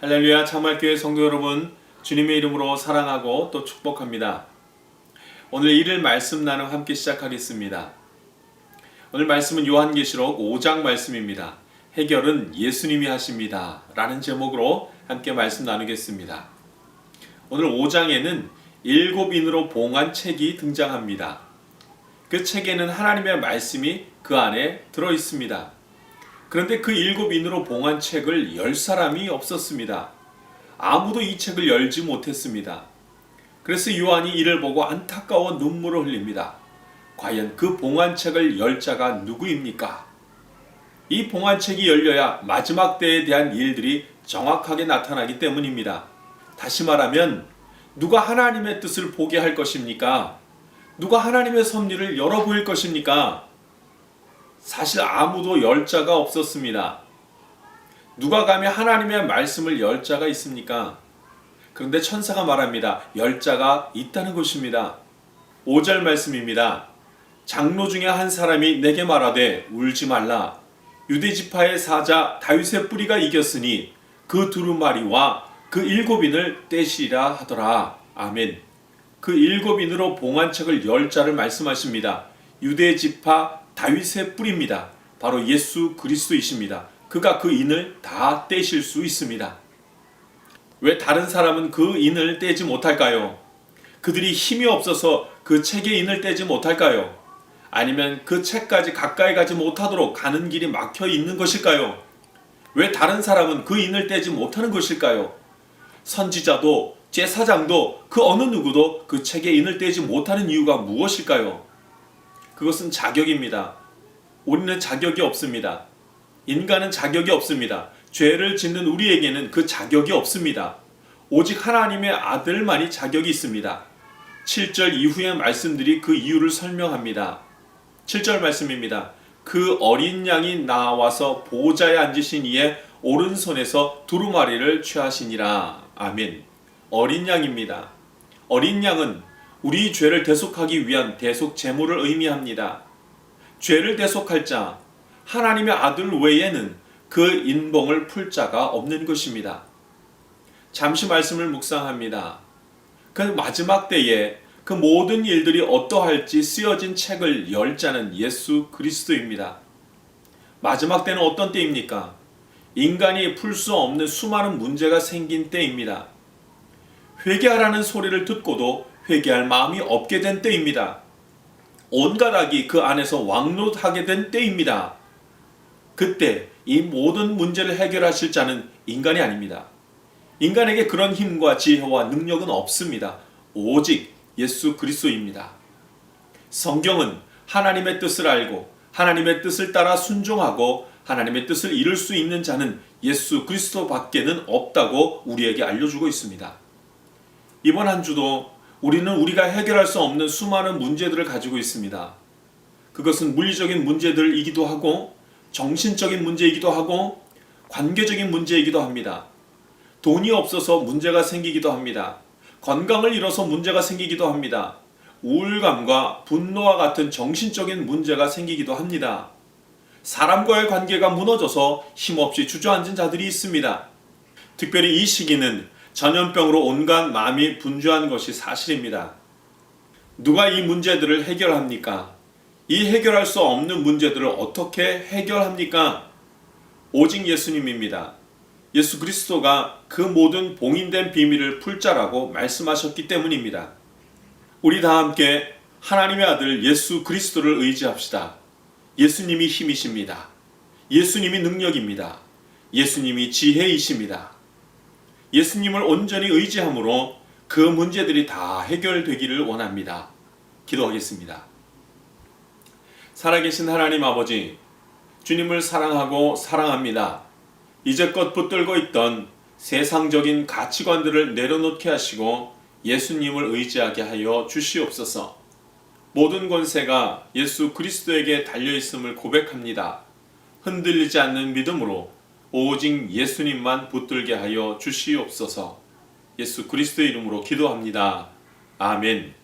할렐루야 참말교회 성도 여러분 주님의 이름으로 사랑하고 또 축복합니다. 오늘 일일 말씀 나눔 함께 시작하겠습니다. 오늘 말씀은 요한계시록 5장 말씀입니다. 해결은 예수님이 하십니다. 라는 제목으로 함께 말씀 나누겠습니다. 오늘 5장에는 일곱 인으로 봉한 책이 등장합니다. 그 책에는 하나님의 말씀이 그 안에 들어 있습니다. 그런데 그 일곱 인으로 봉한 책을 열 사람이 없었습니다. 아무도 이 책을 열지 못했습니다. 그래서 요한이 이를 보고 안타까워 눈물을 흘립니다. 과연 그 봉한 책을 열 자가 누구입니까? 이 봉한 책이 열려야 마지막 때에 대한 일들이 정확하게 나타나기 때문입니다. 다시 말하면 누가 하나님의 뜻을 보게 할 것입니까? 누가 하나님의 섭리를 열어 보일 것입니까? 사실 아무도 열 자가 없었습니다. 누가 감히 하나님의 말씀을 열 자가 있습니까? 그런데 천사가 말합니다. 열 자가 있다는 것입니다. 5절 말씀입니다. 장로 중에 한 사람이 내게 말하되 울지 말라. 유대 지파의 사자 다윗의 뿌리가 이겼으니 그 두루마리와 그 일곱인을 떼시리라 하더라. 아멘. 그 일곱 인으로 봉한 책을 열 자를 말씀하십니다. 유대 지파 다윗의 뿌리입니다. 바로 예수 그리스도이십니다. 그가 그 인을 다 떼실 수 있습니다. 왜 다른 사람은 그 인을 떼지 못할까요? 그들이 힘이 없어서 그 책의 인을 떼지 못할까요? 아니면 그 책까지 가까이 가지 못하도록 가는 길이 막혀 있는 것일까요? 왜 다른 사람은 그 인을 떼지 못하는 것일까요? 선지자도 제사장도 그 어느 누구도 그 책의 인을 떼지 못하는 이유가 무엇일까요? 그것은 자격입니다. 우리는 자격이 없습니다. 인간은 자격이 없습니다. 죄를 짓는 우리에게는 그 자격이 없습니다. 오직 하나님의 아들만이 자격이 있습니다. 7절 이후의 말씀들이 그 이유를 설명합니다. 7절 말씀입니다. 그 어린 양이 나와서 보좌에 앉으신 이의 오른손에서 두루마리를 취하시니라. 아멘. 어린 양입니다. 어린 양은 우리 죄를 대속하기 위한 대속 제물을 의미합니다. 죄를 대속할 자, 하나님의 아들 외에는 그 인봉을 풀 자가 없는 것입니다. 잠시 말씀을 묵상합니다. 그 마지막 때에 그 모든 일들이 어떠할지 쓰여진 책을 열 자는 예수 그리스도입니다. 마지막 때는 어떤 때입니까? 인간이 풀 수 없는 수많은 문제가 생긴 때입니다. 회개하라는 소리를 듣고도 회개할 마음이 없게 된 때입니다. 온갖 악이 그 안에서 왕노하게 된 때입니다. 그때 이 모든 문제를 해결하실 자는 인간이 아닙니다. 인간에게 그런 힘과 지혜와 능력은 없습니다. 오직 예수 그리스도입니다. 성경은 하나님의 뜻을 알고 하나님의 뜻을 따라 순종하고 하나님의 뜻을 이룰 수 있는 자는 예수 그리스도밖에는 없다고 우리에게 알려주고 있습니다. 이번 한 주도 우리는 우리가 해결할 수 없는 수많은 문제들을 가지고 있습니다. 그것은 물리적인 문제들이기도 하고 정신적인 문제이기도 하고 관계적인 문제이기도 합니다. 돈이 없어서 문제가 생기기도 합니다. 건강을 잃어서 문제가 생기기도 합니다. 우울감과 분노와 같은 정신적인 문제가 생기기도 합니다. 사람과의 관계가 무너져서 힘없이 주저앉은 자들이 있습니다. 특별히 이 시기는 전염병으로 온갖 마음이 분주한 것이 사실입니다. 누가 이 문제들을 해결합니까? 이 해결할 수 없는 문제들을 어떻게 해결합니까? 오직 예수님입니다. 예수 그리스도가 그 모든 봉인된 비밀을 풀자라고 말씀하셨기 때문입니다. 우리 다 함께 하나님의 아들 예수 그리스도를 의지합시다. 예수님이 힘이십니다. 예수님이 능력입니다. 예수님이 지혜이십니다. 예수님을 온전히 의지함으로 그 문제들이 다 해결되기를 원합니다. 기도하겠습니다. 살아계신 하나님 아버지, 주님을 사랑하고 사랑합니다. 이제껏 붙들고 있던 세상적인 가치관들을 내려놓게 하시고 예수님을 의지하게 하여 주시옵소서. 모든 권세가 예수 그리스도에게 달려 있음을 고백합니다. 흔들리지 않는 믿음으로 오직 예수님만 붙들게 하여 주시옵소서. 예수 그리스도의 이름으로 기도합니다. 아멘.